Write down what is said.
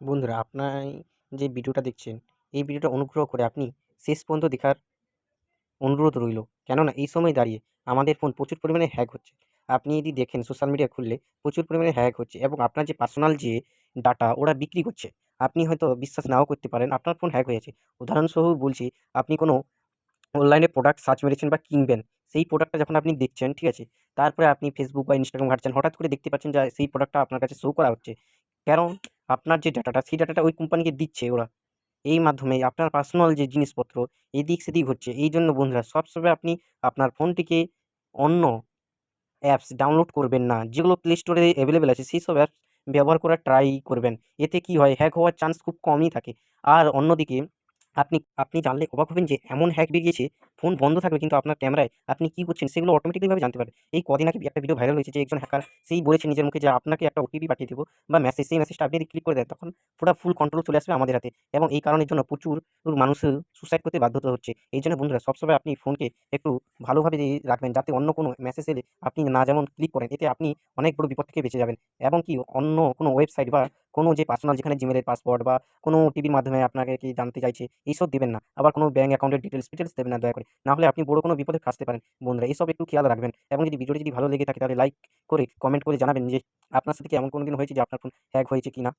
বন্ধুরা আপনার যে ভিডিওটা দেখছেন, এই ভিডিওটা অনুগ্রহ করে আপনি শেষ পর্যন্ত দেখার অনুরোধ রইল। কেননা, এই সময় দাঁড়িয়ে আমাদের ফোন প্রচুর পরিমাণে হ্যাক হচ্ছে। আপনি যদি দেখেন সোশ্যাল মিডিয়া খুললে প্রচুর পরিমাণে হ্যাক হচ্ছে এবং আপনার যে পার্সোনাল যে ডাটা ওরা বিক্রি করছে। আপনি হয়তো বিশ্বাস নাও করতে পারেন, আপনার ফোন হ্যাক হয়েছে উদাহরণস্বরূপ বলছি, আপনি কোনো অনলাইনে প্রোডাক্ট সার্চ মেরেছেন বা কিনবেন, সেই প্রোডাক্টটা যখন আপনি দেখছেন, ঠিক আছে, তারপরে আপনি ফেসবুক বা ইনস্টাগ্রাম ঘাঁটছেন, হঠাৎ করে দেখতে পাচ্ছেন যে, সেই প্রোডাক্টটা আপনার কাছে শো করা হচ্ছে। কারণ আপনার যে ডাটাটা সেই ডাটাটা ওই কোম্পানিকে দিচ্ছে ওরা। এই মাধ্যমে আপনার পার্সোনাল যে জিনিসপত্র, এদিক সেদিক হচ্ছে। এই জন্য বন্ধুরা, সবসময় আপনি আপনার ফোনটিকে অন্য অ্যাপস ডাউনলোড করবেন না। যেগুলো প্লে স্টোরে অ্যাভেলেবেল আছে, সেই সব অ্যাপস ব্যবহার করার ট্রাই করবেন। এতে কি হয়? হ্যাক হওয়ার চান্স খুব কমই থাকে। আর অন্যদিকে, আপনি আপনি জানলে অবাক হবেন যে, এমন হ্যাক বেরিয়েছে ফোন বন্ধ থাকবে কিন্তু আপনার ক্যামেরায় আপনি কী করছেন সেগুলো অটোমেটিক্যালিভাবে জানতে পারবে এই কদিন আগে একটা ভিডিও ভাইরাল হয়েছে যে একজন হ্যাকার সেই বলেছে নিজের মুখে যে আপনাকে একটা ওটিপি পাঠিয়ে দেবো বা মেসেজ সেই মেসেজটা আপনি যদি ক্লিক করে দেন তখন পুরো ফুল কন্ট্রোল চলে আসবে আমাদের হাতে এবং এই কারণের জন্য প্রচুর মানুষ সুসাইড করতে বাধ্য হচ্ছে। এই জন্য বন্ধুরা সবসময় আপনি ফোনকে একটু ভালোভাবে রাখবেন যাতে অন্য কোনো মেসেজ এলে আপনি না যেমন ক্লিক করেন, এতে আপনি অনেক বড় বিপদ থেকে বেঁচে যাবেন। এবং কি অন্য কোনো ওয়েবসাইট বা কোনো যে পার্সোনাল যেখানে জিমেলের পাসওয়ার্ড বা কোনো টিভির মাধ্যমে আপনাকে কি জানতে চাইছে, এইসব দেবেন না। আবার কোনো ব্যাঙ্ক অ্যাকাউন্টের ডিটেলস ফিটেলস দেবেন না দয়া করে। না হলে আপনি বড় কোনো বিপদে ফাঁসতে পারেন। বন্ধুরা, এইসব একটু খেয়াল রাখবেন। এবং যদি ভিডিওটি যদি ভালো লেগে থাকে তাহলে লাইক করে কমেন্ট করে জানাবেন যে আপনার সাথে কি এমন কোনো দিন হয়েছে যে আপনার ফোন হ্যাক হয়েছে কি না